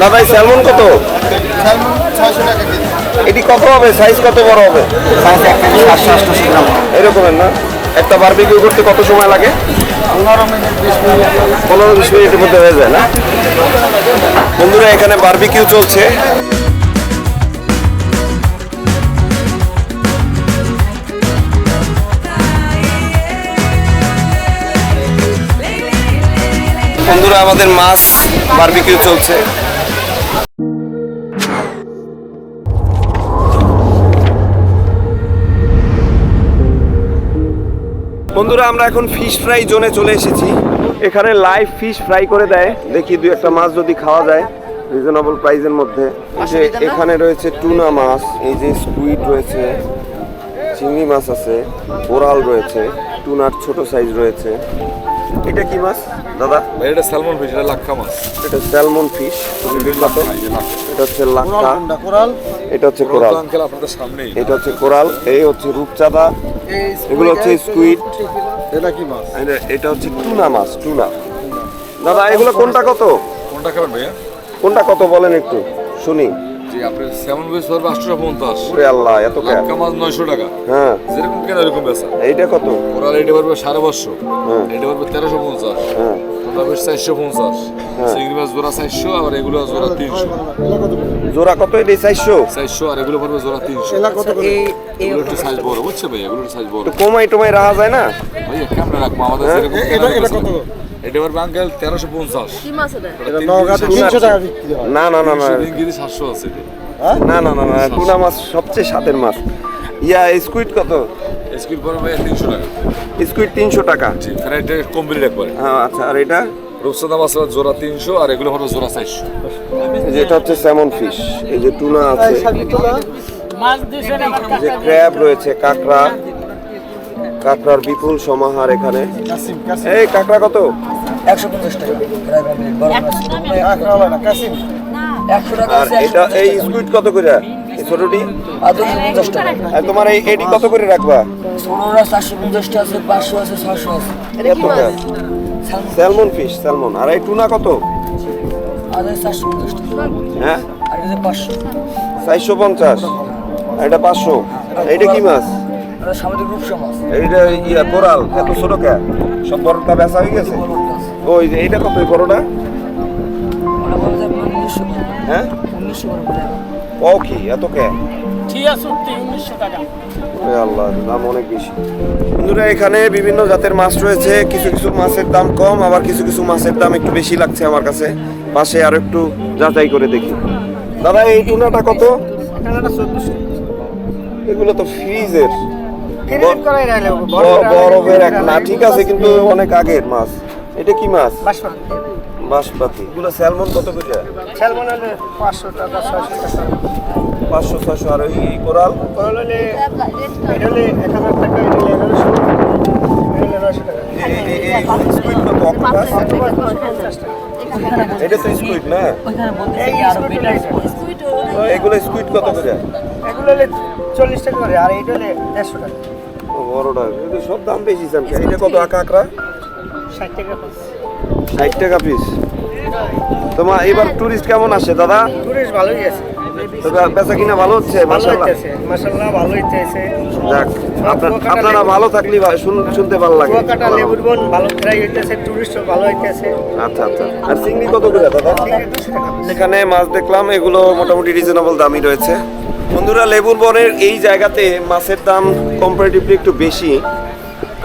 দাদা এই স্যালমন কত? এটি কত হবে? সাইজ কত বড় হবে? এরকমের না? একটা বারবিকিউ করতে কত সময় লাগে? পনেরো বিশ মিনিটের মধ্যে হয়ে যায় না? বন্ধুরা, এখানে বারবিকিউ চলছে। বন্ধুরা, আমাদের মাছ বারবিকিউ চলছে। বন্ধুরা আমরা এখন ফিশ ফ্রাই জোনে চলে এসেছি। এখানে লাইভ ফিশ ফ্রাই করে দেয়। দেখি দুই একটা মাছ যদি খাওয়া যায় রিজনেবল প্রাইসের মধ্যে। যে এখানে রয়েছে টুনা মাছ এই যে স্কুইড রয়েছে চিংড়ি মাছ আছে কোরাল রয়েছে টুনার ছোট সাইজ রয়েছে। এটা কি মাছ? দাদা? এটা স্যালমন ফিশ এটা লাক্ষা মাছ। এটা স্যালমন ফিশ খুবই বিখ্যাত এটা হচ্ছে লাক্ষা। কোরাল এটা হচ্ছে কোরাল আঙ্কেল আপনাদের সামনেই। এটা হচ্ছে কোরাল এই হচ্ছে রূপচাঁদা। এগুলো হচ্ছে স্কুইড এটা কি মাছ? এটা হচ্ছে টুনা মাছ টুনা দাদা এগুলো কোনটা কত? কোনটা খাবেন ভাইয়া? কোনটা কত বলেন একটু শুনি। জি আপনার স্যালমন ফিশ পড়বে আটশো পঞ্চাশ। ওরে আল্লাহ এত কে? লাক্ষা মাছ নয়শো টাকা। হ্যাঁ। যেরকম কেন এরকম বেচা। এইটা কত? ওরাল এটা পারবে সাড়ে পাঁচশো। হ্যাঁ। এটা পারবে তেরোশো পঞ্চাশ। হ্যাঁ। চারশো পঞ্চাশ। চিংড়ি মাছ জোড়া চারশো আর এগুলো জোড়া তিনশো। জোড়া কত এটা? চারশো? চারশো আর এগুলো পারবে জোড়া তিনশো। কত এগুলো একটু সাইজ বড় বুঝছে ভাই? এগুলো সাইজ বড়। তো কমাই টমাই রাখা যায় না? ভাইয়া কেমন রাখব আমাদের হ্যাঁ? যেরকম এটা এটা কত এটা পারবে আঙ্কেল তেরোশো পঞ্চাশ। হয়। না না না না ইংরেজি সাতশো আছে না না না না টুনা মাছ সবচেয়ে স্বাদের মাছ। ইয়া স্কুইড কত? স্কুল পড়বে ভাইয়া তিনশো টাকা। স্কুইড তিনশো টাকা। জি ফ্রাইডে কমপ্লিট একবারে। হ্যাঁ আচ্ছা আর এটা? রূপসাদা মাছ জোড়া তিনশো আর এগুলো হলো জোড়া চারশো। এই যে এটা হচ্ছে স্যামন ফিশ এই যে টুনা আছে। যে ক্র্যাব রয়েছে কাঁকড়া। কাঁকড়ার বিপুল সমাহার এখানে। এই কাঁকড়া কত? একশো পঞ্চাশ টাকা। একশো টাকা। এটা এই স্কুইড কত করে? এই ছোটটি? আর দুশো পঞ্চাশ টাকা। আর তোমার এই এটি কত করে রাখবা? ছোটরা চারশো পঞ্চাশটা আছে পাঁচশো আছে ছশো আছে। এত স্যালমন। Fish salmon. আর এই টুনা কত? চারশো পঞ্চাশ টাকা। হ্যাঁ। চারশো পঞ্চাশ। আর এটা পাঁচশো। এইটা কি মাছ। এইটা ইয়া কোরাল। এত ছোট কে? সব বড়টা বেচা হয়ে গেছে? ওই যে এইটা কত? করে হ্যাঁ? করে বলে ও কি এত কে? আল্লাহ দাম অনেক বেশি। বন্ধুরা এখানে বিভিন্ন জাতের মাছ রয়েছে। কিছু কিছু মাছের দাম কম আবার কিছু কিছু মাছের দাম একটু বেশি লাগছে আমার কাছে। পাশে আর একটু যাচাই করে দেখি। দাদা এই টুনাটা কত? এগুলো তো ফ্রিজের। বরফের এক না ঠিক আছে কিন্তু অনেক আগের মাছ। এটা কি মাছ? বাসপাতি এগুলো স্যালমন কত করে? স্যালমন হলে পাঁচশো টাকা ছয়শো টাকা। পাঁচশো ছয়শো। আর ওই কোরাল? কোরাল হলে এটা হলে এক হাজার টাকা এটা হলে এগারোশো এটা তো স্কুইড না? এগুলো স্কুইড কত করে? এগুলো হলে চল্লিশ টাকা করে আর এটা হলে দেড়শো টাকা। ও, বড়টা সব দাম বেশি এটা কত আঁকা আঁকড়া? ষাট টাকা পিস তোমার এবার টুরিস্ট কেমন আসে দাদা? টুরিস্ট ভালোই আছে। বেচা কিনা ভালো হচ্ছে ভালো যাক আপনারা ভালো থাকলে শুন- শুনতে ভালো লাগে। কুয়াকাটা লেবুর বন ভালো ফ্রাই হইতেছে টুরিস্টও ভালো হইতেছে। আচ্ছা আচ্ছা। আর চিংড়ি কত করে দাদা? এখানে মাছ দেখলাম এগুলো মোটামুটি রিজনেবল দামই রয়েছে। বন্ধুরা লেবুর বনের এই জায়গাতে মাছের দাম কম্পারেটিভলি একটু বেশি।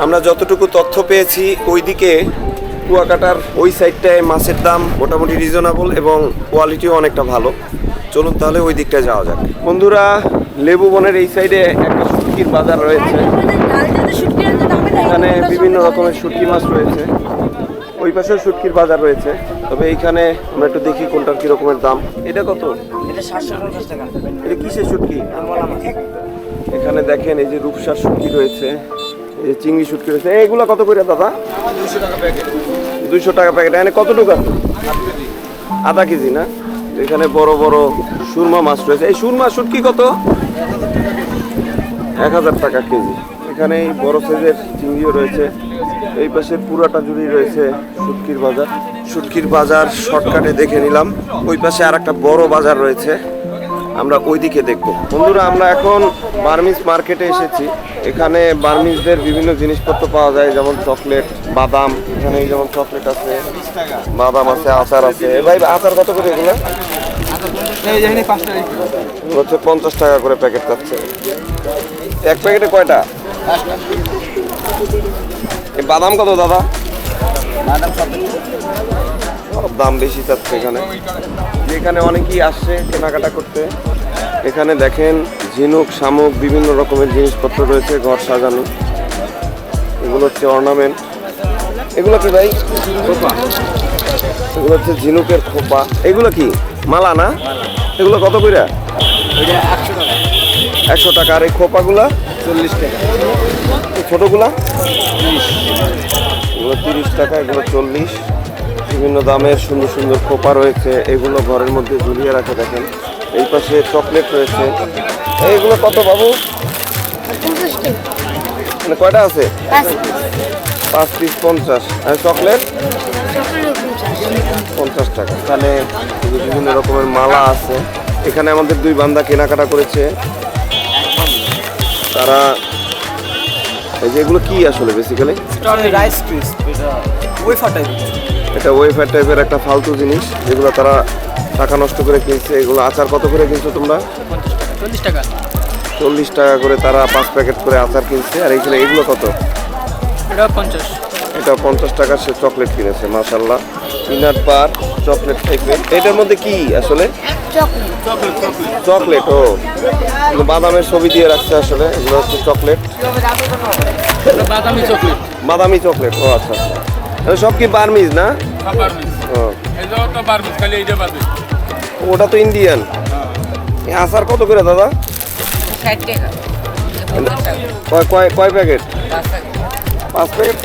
আমরা যতটুকু তথ্য পেয়েছি ওইদিকে কুয়াকাটার ওই সাইডটায় মাছের দাম মোটামুটি রিজনেবল এবং কোয়ালিটিও অনেকটা ভালো। চলুন তাহলে ওই দিকটায় যাওয়া যাক। বন্ধুরা লেবু বনের এই সাইডে একটা শুটকির বাজার রয়েছে। এখানে বিভিন্ন রকমের শুটকি মাছ রয়েছে। ওই পাশেও শুটকির বাজার রয়েছে। তবে এইখানে আমরা একটু দেখি কোনটার কি রকমের দাম। এটা কত? এটা টাকা। এটা কিসের শুটকি? এখানে দেখেন এই যে রূপসার শুটকি রয়েছে। এই চিংড়ি শুটকি রয়েছে। এগুলো কত করে দাদা? দুইশো টাকা প্যাকেট। এখানে কতটুকু আছে? আধা কেজি, না? এখানে বড় বড় সুরমা মাছ রয়েছে। এই সুরমা শুটকি কত? এক হাজার টাকা কেজি। এখানে এই বড় সাইজের চিংড়িও রয়েছে। এই পাশে পুরাটা জুড়েই রয়েছে শুটকির বাজার। শুটকির বাজার শর্টকাটে দেখে নিলাম। ওই পাশে আর একটা বড় বাজার রয়েছে। আমরা ওইদিকে দেখব। বন্ধুরা আমরা এখন বার্মিজ মার্কেটে এসেছি। এখানে বার্মিজদের বিভিন্ন জিনিসপত্র পাওয়া যায় যেমন চকলেট বাদাম এখানে যেমন চকলেট আছে বাদাম আছে আচার আছে। ভাই আচার কত করে এগুলো? হচ্ছে পঞ্চাশ টাকা করে প্যাকেট যাচ্ছে। এক প্যাকেটে কয়টা? বাদাম কত দাদা? দাম বেশি চাচ্ছে এখানে। এখানে অনেকেই আসছে কেনাকাটা করতে এখানে দেখেন ঝিনুক শামুক বিভিন্ন রকমের জিনিসপত্র রয়েছে ঘর সাজানো। এগুলো হচ্ছে অর্নামেন্ট এগুলো কি ভাই? খোপা। এগুলো হচ্ছে ঝিনুকের খোপা। এগুলো কি? মালা না? এগুলো কত কইরা? একশো টাকা। আর এই খোপাগুলা? চল্লিশ টাকা। ছোটোগুলা? এগুলো তিরিশ টাকা এগুলো চল্লিশ। বিভিন্ন দামের সুন্দর সুন্দর খোপা রয়েছে এগুলো ঘরের মধ্যে ঝুলিয়ে রাখে দেখেন। এই পাশে চকলেট রয়েছে। এইগুলো কত বাবু? মানে কয়টা আছে? পাঁচ পিস। পঞ্চাশ। আর চকলেট? পঞ্চাশ টাকা। এখানে বিভিন্ন রকমের মালা আছে। এখানে আমাদের দুই বান্দা কেনাকাটা করেছে। তারা এই যে এগুলো কি আসলে বেসিক্যালি রাইস এটা ওয়েফার টাইপ এটা ওয়েফার টাইপের একটা ফালতু জিনিস যেগুলো তারা টাকা নষ্ট করে কিনছে। এগুলো আচার কত করে কিনছো তোমরা? চল্লিশ টাকা। চল্লিশ টাকা করে তারা পাঁচ প্যাকেট করে আচার কিনছে। আর এইখানে এগুলো কত? এটা পঞ্চাশ। এটা পঞ্চাশ টাকার সে চকলেট কিনেছে মাশাল্লাহ পিনাট বার চকলেট টাইপের এটার মধ্যে কি আসলে? চকলেট ও। বাদামের ছবি দিয়ে রাখছে আসলে। এগুলো হচ্ছে চকলেট বাদামি চকলেট বাদামি চকলেট ও আচ্ছা আচ্ছা। সব কি বার্মিজ না? বার্মিজ। ও। এই যে তো বার্মিজ খালি এইটা বাদে। ওটা তো ইন্ডিয়ান। আচার কত করে দাদা? পঞ্চাশ কয় কয় কয় প্যাকেট? পাঁচ প্যাকেট।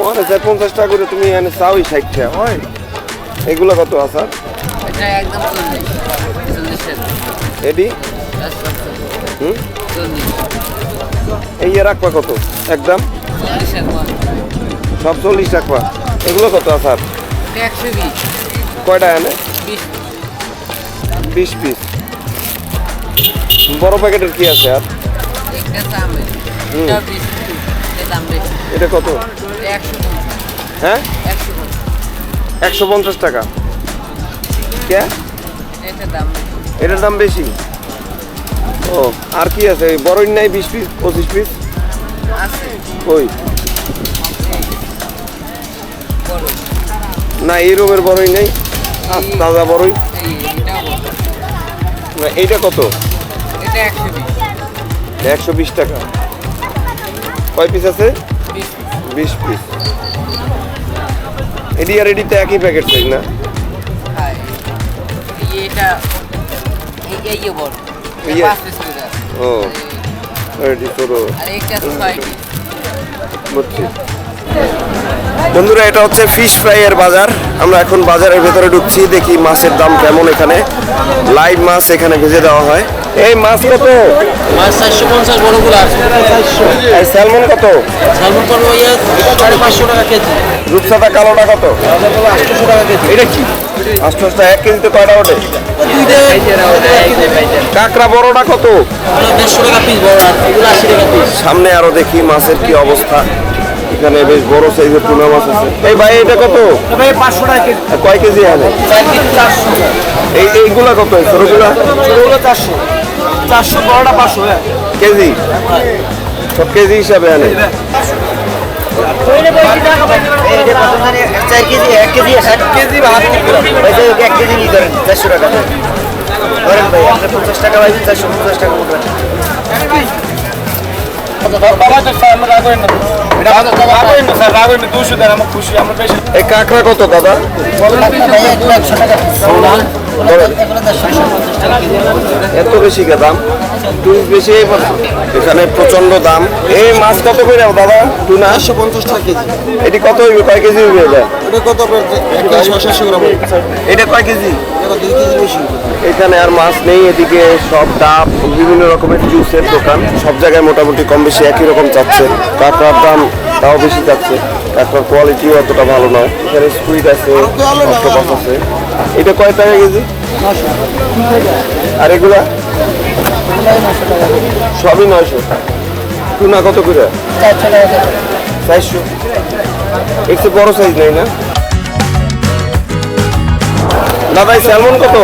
ওখানে চাই পঞ্চাশ টাকা করে তুমি এখানে চাওই ষাট টাকা। হয় এগুলো কত আচার? এটা হুম? এই এ রাখবা কত? একদম? সব চল্লিশ রাখবা এগুলো কত একশো বিশ। কয়টা এনে? বিশ। বিশ পিস বড় প্যাকেটের কি আছে আর। এটা কত? হ্যাঁ? একশো পঞ্চাশ। টাকা। কে? এটার দাম বেশি? ও আর কি আছে? বড়ই নাই বিশ পিস পঁচিশ পিস ওই না এই রকমের বড়ই নেই। তাজা বড়ই। না, এইটা কত? একশো বিশ। টাকা। কয় পিস আছে? বিশ পিস এডি আর এডিতে একই প্যাকেট চাই না? হ্যাঁ এই এটা এই এই যে বড় এই এটা যে- পাঁচ পিস করে আছে ও বুঝছি। বন্ধুরা এটা হচ্ছে ফিশ ফ্রাইয়ের বাজার। আমরা এখন বাজারের ভেতরে ঢুকছি দেখি মাছের দাম কেমন এখানে। লাইভ মাছ এখানে ভেজে দেওয়া হয়। এই মাছ কত? মাছ চারশো পঞ্চাশ বড়গুলো আর স্যালমন কত? ইয়ে সাড়ে পাঁচশো টাকা কেজি। রূপসাদা কালোটা কত? আটশোশো টাকা কেজি এটা কি? এক কেজিতে কয়টা ওঠে? কাঁকড়া বড়টা কত? দেড়শো টাকা পিস বড় এগুলো আশি টাকা পিস সামনে আরও দেখি মাছের কি অবস্থা। এখানে বেশ বড় সাইজের টুনা মাছ আছে। এই ভাই এটা কত? ভাই পাঁচশো টাকা কেজি। কয় কেজি আনে এই এইগুলা কত? ছোটগুলা ছোটোগুলো চারশো। চারশো বড়টা পাঁচশো হ্যাঁ। কেজি? সব কেজি হিসাবে আনে চার কেজি এক কেজি ষাট কেজি এক কেজি নিয়ে ধরেন চারশো টাকা ধরেন ভাই আপনি পঞ্চাশ টাকা পাইছেন চারশো পঞ্চাশ টাকা এই কাঁকড়া কত দাদা? এত বেশি কে দাম? টুইস বেশি এখানে প্রচণ্ড দাম। এই মাছ কত করে দাদা? টুনা একশো পঞ্চাশ টাকা কেজি। এটি কত হইবে? কয় কেজি হইবে এটা? এটা কয় কেজি? এখানে আর মাছ নেই এদিকে সব ডাব বিভিন্ন রকমের জুসের দোকান। সব জায়গায় মোটামুটি কম বেশি একই রকম চাচ্ছে। কাঁকড়ার দাম তাও বেশি চাচ্ছে। কাঁকড়ার কোয়ালিটিও অতটা ভালো নয়। এখানে স্কুইড আছে অক্টোপাস আছে। এটা কয় টাকা কেজি? আর এগুলা? সবই নয়শো। টুনা কত করে? চারশো। একটু বড় সাইজ নেই না? দাদা এই স্যালমন কত?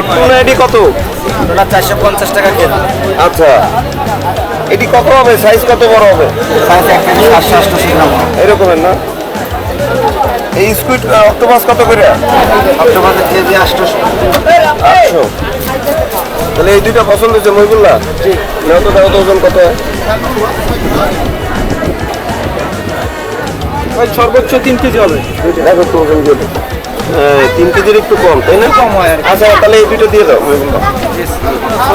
একটু না এটি কত? চারশো পঞ্চাশ টাকা কেজি আচ্ছা। এটি কত হবে? সাইজ কত বড় হবে? সাইজ সাতশো আটশো গ্রাম এরকমের না? এই স্কুইড অক্টোপাস কত করে? অক্টোপাসের কেজি আটশোশো। আটশো? তাহলে এই দুইটা পছন্দ হয়েছে মহিবুল্লাহ? নেও তো দাও তো ওজন কত ওই সর্বোচ্চ তিন কেজি হবে। দেখো তো ওজন দিয়ে হ্যাঁ, তিন কেজির একটু কম তাই না? কম হয় আচ্ছা তাহলে এই দুটো দিয়ে দাও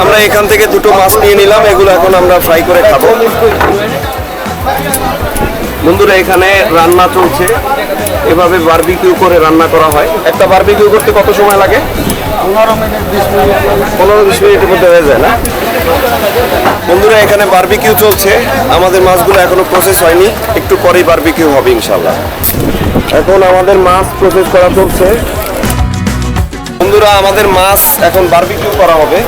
আমরা এখান থেকে দুটো মাছ নিয়ে নিলাম এগুলো এখন আমরা ফ্রাই করে খাব। বন্ধুরা এখানে রান্না চলছে। এভাবে বারবিকিউ করে রান্না করা হয়। একটা বারবিকিউ করতে কত সময় লাগে? পনেরো বিশ মিনিটের মধ্যে হয়ে যায় না? বন্ধুরা এখানে বারবিকিউ চলছে। আমাদের মাছগুলো এখনও প্রসেস হয়নি। একটু পরেই বারবিকিউ হবে ইনশাল্লাহ এখন আমাদের মাছ প্রসেস করা চলছে। বন্ধুরা আমাদের মাছ এখন বারবিকিউ করা হবে।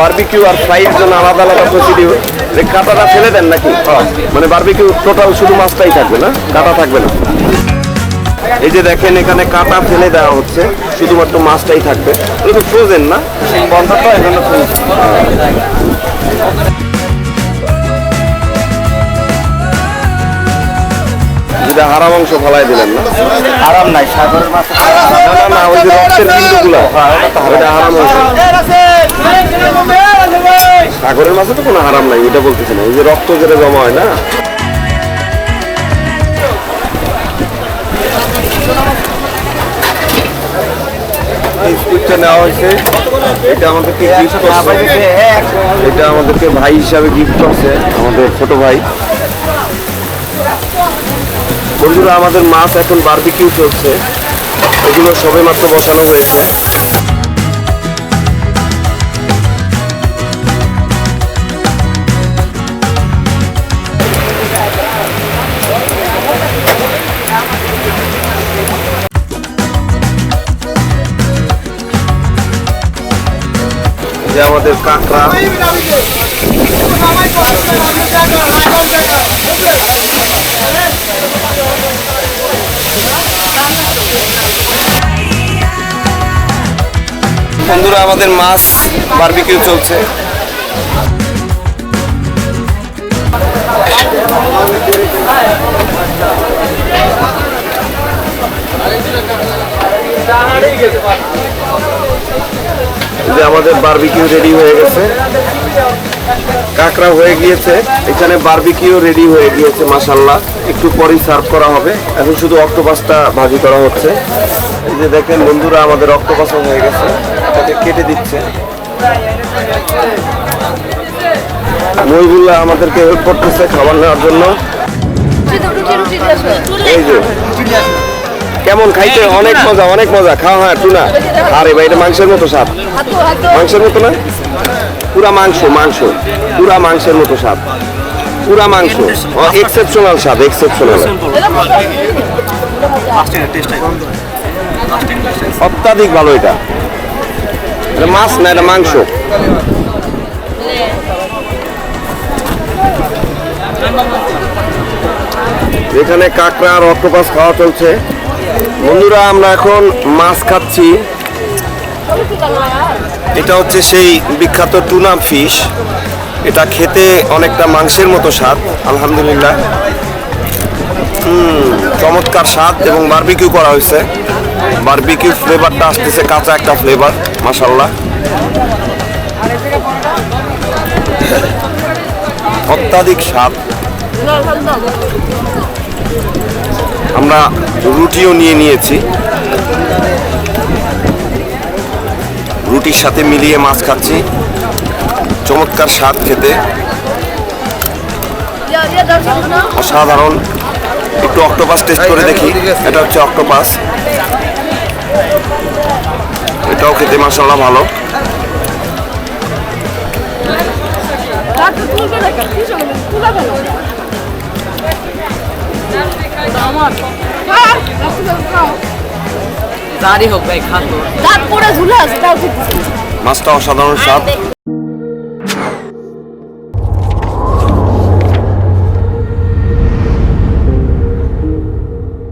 বারবিকিউ আর ফ্রাইয়ের জন্য আলাদা আলাদা প্রসিডিউর যে কাঁটাটা ফেলে দেন নাকি মানে বারবিকিউ টোটাল শুধু মাছটাই থাকবে না কাঁটা থাকবে না এই যে দেখেন এখানে কাঁটা ফেলে দেওয়া হচ্ছে শুধুমাত্র মাছটাই থাকবে এটা তো ফ্রোজেন না বন্ধ তো এখানে যেটা হারা মাংস ফলাই দিলেন না আরাম নাই সাগরের মাছ না না ওই যে রক্তের বিন্দুগুলো হারাম মাংস সাগরের মাছে তো কোনো আরাম নাই, ওইটা বলতেছে না। ওই যে রক্ত যেটা জমা হয় না? এই হয়েছে। এটা আমাদেরকে গিফট এটা আমাদেরকে ভাই হিসাবে গিফট করছে, আমাদের ছোট ভাই। বন্ধুরা, আমাদের মাছ এখন বারবিকিউ চলছে। এগুলো সবে মাত্র বসানো হয়েছে। আমাদের কাঁকড়া। বন্ধুরা আমাদের মাছ বারবিকিউ চলছে। যে আমাদের বারবিকিউ রেডি হয়ে গেছে। কাঁকড়া হয়ে গিয়েছে। এখানে বারবিকিউ রেডি হয়ে গিয়েছে মাসাল্লাহ একটু পরেই সার্ভ করা হবে। এখন শুধু অক্টোপাসটা ভাজি করা হচ্ছে। এই যে দেখেন বন্ধুরা আমাদের অক্টোপাসও হয়ে গেছে। এটাকে কেটে দিচ্ছে। মহিবুল্লাহ আমাদেরকে হেল্প করতেছে খাবার নেওয়ার জন্য। এই যে। কেমন খাইতে? অনেক মজা অনেক মজা। খাওয়া হয় টুনা আরে ভাই এটা মাংসের মতো স্বাদ। মাংসের মতো না? পুরা মাংস মাংস। পুরা মাংসের মতো স্বাদ। পুরা মাংস। এক্সেপশনাল স্বাদ এক্সেপশনাল অত্যাধিক ভালো এটা। এটা মাছ না এটা মাংস? এখানে কাঁকড়া আর অক্টোপাস খাওয়া চলছে। বন্ধুরা, আমরা এখন মাছ খাচ্ছি। এটা হচ্ছে সেই বিখ্যাত টুনা ফিশ। এটা খেতে অনেকটা মাংসের মতো স্বাদ, আলহামদুলিল্লাহ। হুম, চমৎকার স্বাদ এবং বারবিকিউ করা হয়েছে। বারবিকিউ ফ্লেভারটা আসতেছে কাঁচা একটা ফ্লেভার মাসাল্লাহ অত্যাধিক স্বাদ। আমরা রুটিও নিয়ে নিয়েছি। রুটির সাথে মিলিয়ে মাছ খাচ্ছি। চমৎকার স্বাদ খেতে। অসাধারণ। একটু অক্টোপাস টেস্ট করে দেখি। এটা হচ্ছে অক্টোপাস। এটাও খেতে মাসাল্লাহ ভালো। যারই হোক ভাই খাতো দাঁত পড়ে ঝুলে আছে তাও ঠিক। মাছটা অসাধারণ স্বাদ।